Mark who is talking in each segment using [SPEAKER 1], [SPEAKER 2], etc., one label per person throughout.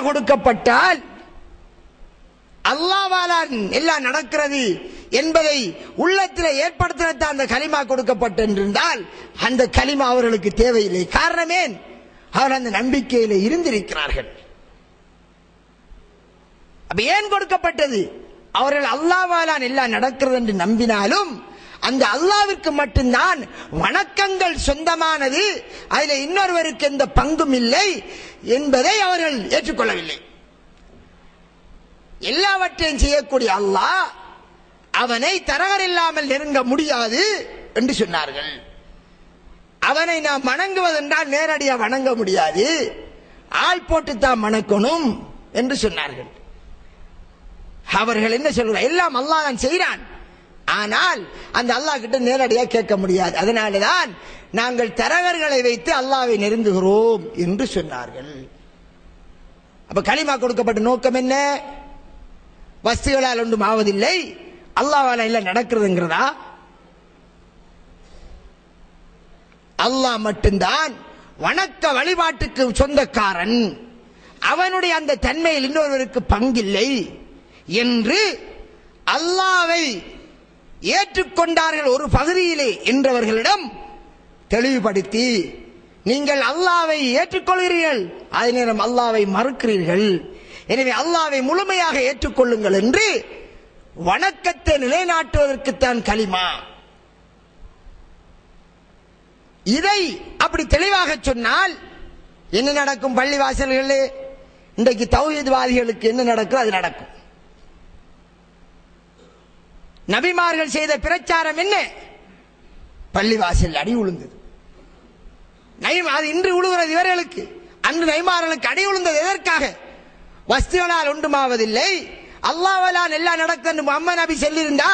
[SPEAKER 1] கொடுக்கப்பட்டால் அல்லாவாலான் எல்லாம் நடக்கிறது என்பதை உள்ளத்தில் ஏற்படுத்தினத்தான் அந்த கலிமா கொடுக்கப்பட்டிருந்தால் அந்த கலிமா அவர்களுக்கு தேவையில்லை. காரணமே அவர் அந்த நம்பிக்கையில இருந்திருக்கிறார்கள். அப்ப ஏன் கொடுக்கப்பட்டது? அவர்கள் அல்லாவாலான் எல்லாம் நடக்கிறது என்று நம்பினாலும் அந்த அல்லாவிற்கு மட்டும்தான் வணக்கங்கள் சொந்தமானது. அதில் இன்னொருவருக்கு எந்த பங்கும் இல்லை என்பதை அவர்கள் ஏற்றுக்கொள்ளவில்லை. எல்லாவற்றையும் செய்யக்கூடிய அல்லாஹ் அவனை தரகர் இல்லாமல் நெருங்க முடியாது என்று சொன்னார்கள். அவனை நாம் வணங்குவதென்றால் நேரடியாக வணங்க முடியாது. ஆள் போட்டு தான் வணக்கணும் என்று சொன்னார்கள். அவர்கள் என்ன சொல்றார் எல்லாம் அல்லாஹ் செய்கிறான். ஆனால் அந்த அல்லாஹ் கிட்ட நேரடியாக கேட்க முடியாது. அதனாலதான் நாங்கள் தரகர்களை வைத்து அல்லாவை நெருங்குகிறோம் என்று சொன்னார்கள். அப்ப களிமா கொடுக்கப்பட்ட நோக்கம் என்ன? வஸ்துகளால் ஒன்றும் ஆவதில்லை. அல்லாவால இல்ல நடக்கிறதுங்கிறதா? அல்லாஹ் மட்டும்தான் வணக்க வழிபாட்டுக்கு சொந்தக்காரன். அவனுடைய அந்த தன்மையில் இன்னொருவருக்கு பங்கில்லை என்று அல்லாவை ஏற்றுக்கொண்டார்கள் ஒரு பகுதியிலே என்றவர்களிடம் தெளிவுபடுத்தி நீங்கள் அல்லாவை ஏற்றுக்கொள்கிறீர்கள் அதே நேரம் அல்லாவை மறுக்கிறீர்கள். எனவே அல்லாவை முழுமையாக ஏற்றுக்கொள்ளுங்கள் என்று வணக்கத்தை நிலைநாட்டுவதற்குத்தான் களிமா. இதை அப்படி தெளிவாக சொன்னால் என்ன நடக்கும் பள்ளி வாசல்களே இன்றைக்கு தௌஹீத்வாதிகளுக்கு என்ன நடக்கும் அது நடக்கும். நபிமார்கள் செய்த பிரச்சாரம் என்ன? பள்ளிவாசல் அடி உளுந்தது அது இன்று உழுகிறது இவர்களுக்கு. அன்று நைமார்களுக்கு அடி உளுந்தது எதற்காக? வஸ்துகளால் ஒன்றுமாவதில்லை. அல்லாவலால் எல்லாம் நடக்கும் அம்மா நபி சொல்லியிருந்தா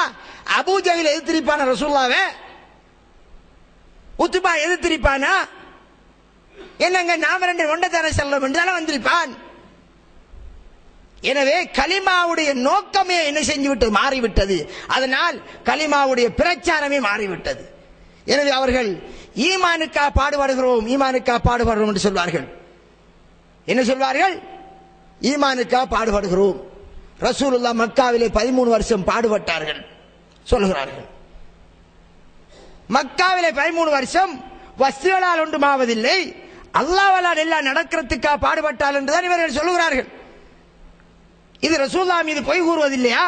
[SPEAKER 1] அபூஜையில் எதிர்த்திருப்பான ரசூல்லாவே? உத்துபா எதிர்த்திருப்பானா? என்னங்க நாம ரெண்டு ஒண்டத்தான செல்லம் என்றாலும் வந்திருப்பான்? எனவே கலிமாவுடைய நோக்கமே என்ன செஞ்சுவிட்டு மாறிவிட்டது. அதனால் கலிமாவுடைய பிரச்சாரமே மாறிவிட்டது. எனவே அவர்கள் ஈமானுக்கா பாடுபடுகிறோம் ஈமானுக்கா பாடுபடுகிறோம் என்று சொல்வார்கள். என்ன சொல்வார்கள்? ஈமானுக்கா பாடுபடுகிறோம். ரசூலுல்லா மக்காவிலே பதிமூணு வருஷம் பாடுபட்டார்கள். சொல்லுகிறார்கள். மக்காவிலே பதிமூணு வருஷம் வஸ்துகளால் ஒன்றுமாவதில்லை. அல்லாவலால் எல்லாம் நடக்கிறதுக்கா பாடுபட்டால் என்றுதான் இவர்கள் சொல்லுகிறார்கள். இது ரசூல்லா மீது பொய் கூறுவதில்லையா?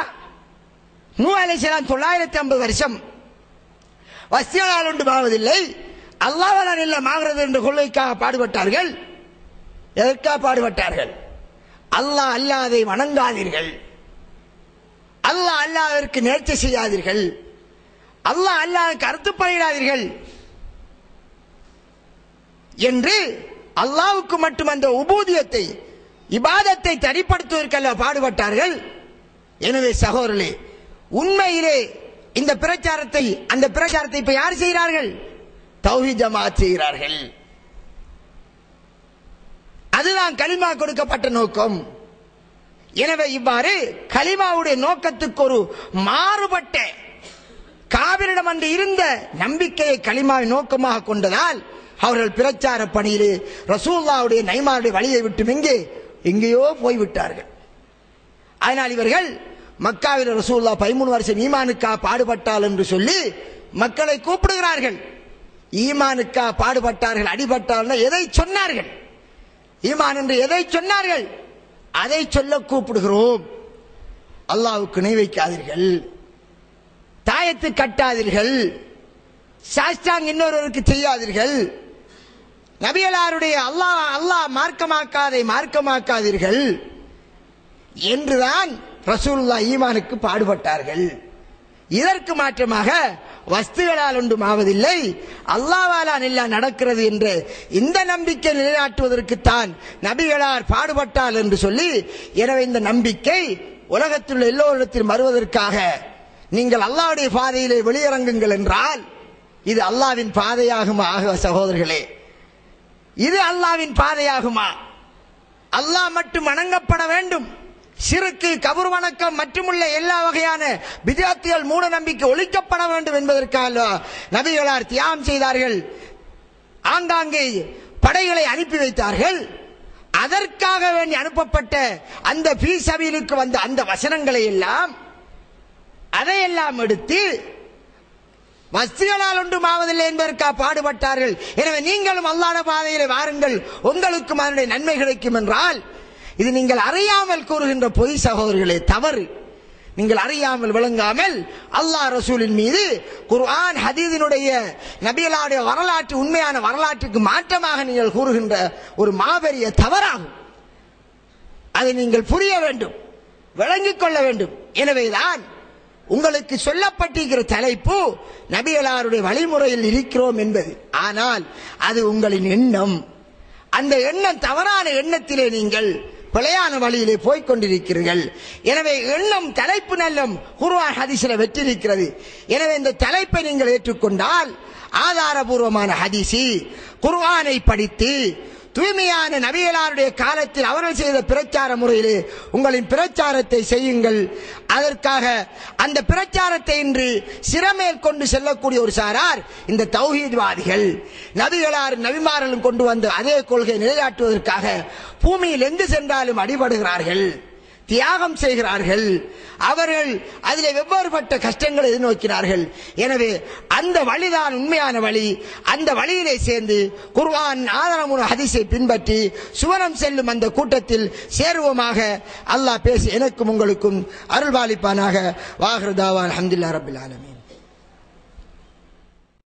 [SPEAKER 1] நூ அலைசலாம் தொள்ளாயிரத்தி ஐம்பது வருஷம் வஸ்தியால் ஒன்று ஆவதில்லை அல்லாவலால் எல்லாம் ஆகிறது என்ற கொள்கைக்காக பாடுபட்டார்கள். எதற்காக பாடுபட்டார்கள்? அல்லாஹ் அல்லாதை வணங்காதீர்கள். அல்லாஹ் அல்லாவிற்கு நேர்ச்சி செய்யாதீர்கள். அல்லாஹ் அல்லாஹ்க்கு அர்த்தப்படையிடாதீர்கள் என்று அல்லாவுக்கு மட்டும் அந்த உபூதியத்தை இபாதத்தை தனிப்படுத்துவதற்கல்ல பாடுபட்டார்கள். எனவே சகோதரர்களே உண்மையிலே இந்த பிரச்சாரத்தை அந்த பிரச்சாரத்தை இப்ப யார் செய்கிறார்கள்? தௌஹி ஜமாத் செய்கிறார்கள். அதுதான் கலிமா கொடுக்கப்பட்ட நோக்கம். எனவே இவ்வாறு கலிமாவுடைய நோக்கத்துக்கு ஒரு மாறுபட்ட காவிரிடம் அன்று இருந்த நம்பிக்கையை களிமாவை நோக்கமாக கொண்டதால் அவர்கள் பிரச்சார பணியிலே ரசூல்லாவுடைய நைமாருடைய வழியை விட்டு எங்கே எங்கேயோ போய்விட்டார்கள். அதனால் இவர்கள் மக்காவில் ரசூல்லா பதிமூணு வருஷம் ஈமானுக்கா பாடுபட்டால் என்று சொல்லி மக்களை கூப்பிடுகிறார்கள். ஈமானுக்கா பாடுபட்டார்கள் அடிபட்டார்கள் எதை சொன்னார்கள்? ஈமான் என்று எதை சொன்னார்கள்? அதை சொல்ல கூப்பிடுகிறோம். அல்லாவுக்கு நினை வைக்காதீர்கள். தாயத்து கட்டாதீர்கள். சாஸ்டாங் இன்னொருவருக்கு செய்யாதீர்கள். நபியலாருடைய அல்லாஹ் அல்லாஹ் மார்க்கமாக்காதை மார்க்கமாக்காதீர்கள் என்றுதான் ரசூல்லா ஈமானுக்கு பாடுபட்டார்கள். இதற்கு மாற்றமாக வஸ்துகளால் ஒன்றும் ஆவதில்லை அல்லாவாலா நில்லா நடக்கிறது என்று இந்த நம்பிக்கை நிலைநாட்டுவதற்குத்தான் நபிகளார் பாடுபட்டால் என்று சொல்லி எனவே இந்த நம்பிக்கை உலகத்தில் உள்ள வருவதற்காக நீங்கள் அல்லாவுடைய பாதையிலே வெளியிறங்குங்கள் என்றால் இது அல்லாவின் பாதையாகும் ஆக சகோதரர்களே? இது அல்லாவின் பாதையாகுமா? அல்லாஹ் மட்டும் வணங்கப்பட வேண்டும். சிறுக்கு கபர் வணக்கம் மற்றுமுள்ள எல்லா வகையான விஜயத்தியல் மூட நம்பிக்கை ஒழிக்கப்பட வேண்டும் என்பதற்காக நபிகளார் தியாகம் செய்தார்கள். ஆங்காங்கே படைகளை அனுப்பி வைத்தார்கள். அதற்காக வேண்டி அனுப்பப்பட்ட அந்த பீசபிலுக்கு வந்த அந்த வசனங்களை எல்லாம் அதையெல்லாம் எடுத்து வசதிகளால் ஒன்றும் ஆவதில்லை என்பதற்கா பாடுபட்டார்கள். எனவே நீங்களும் அல்லாத பாதையிலே வாருங்கள். உங்களுக்கும் அதனுடைய நன்மை கிடைக்கும் என்றால் இது நீங்கள் அறியாமல் கூறுகின்ற பொய் சகோதரர்களே தவறு. நீங்கள் அறியாமல் விளங்காமல் அல்லாஹ் ரசூலின் மீது குர்ஆன் ஹதீதினுடைய நபியலாவுடைய வரலாற்று உண்மையான வரலாற்றுக்கு மாற்றமாக நீங்கள் கூறுகின்ற ஒரு மாபெரிய தவறாகும். அதை நீங்கள் புரிய வேண்டும். விளங்கிக் கொள்ள வேண்டும். எனவேதான் உங்களுக்கு சொல்லப்பட்டிருக்கிற தலைப்பு நபிகளாருடைய வழிமுறையில் இருக்கிறோம் என்பது. ஆனால் அது உங்களின் எண்ணம். அந்த எண்ணம் தவறான எண்ணத்திலே நீங்கள் பிழையான வழியிலே போய்க் கொண்டிருக்கிறீர்கள். எனவே எண்ணம் தலைப்பு நல்லம் குர்ஆன் ஹதீஸில் வெற்றிருக்கிறது. எனவே இந்த தலைப்பை நீங்கள் ஏற்றுக்கொண்டால் ஆதாரபூர்வமான ஹதீசி குருவானை படித்து தூய்மையான நவியலாருடைய காலத்தில் அவர்கள் செய்த பிரச்சார முறையிலே உங்களின் பிரச்சாரத்தை செய்யுங்கள். அதற்காக அந்த பிரச்சாரத்தை இன்று சிறமேல் கொண்டு செல்லக்கூடிய ஒரு சாரார் இந்த தௌஹீத்வாதிகள். நபிகளார் நபிமார்களும் கொண்டு வந்த அதே கொள்கை நிலையாட்டுவதற்காக பூமியில் எங்கு சென்றாலும் அடிபடுகிறார்கள். தியாகம் செய்கிறார்கள். அவர்கள் அதில் வெவ்வேறுபட்ட கஷ்டங்களை எதிர்நோக்கினார்கள். எனவே அந்த வழிதான் உண்மையான வழி. அந்த வழியிலே சேர்ந்து குர்வான் ஆதாரமுன ஹதீஸை பின்பற்றி சுவனம் செல்லும் அந்த கூட்டத்தில் சேருவோமாக. அல்லாஹ் பேசி எனக்கும் உங்களுக்கும் அருள்பாலிப்பானாக வாஹ்ருதாவான் அஹமதுல்லா ரபில் ஆலமி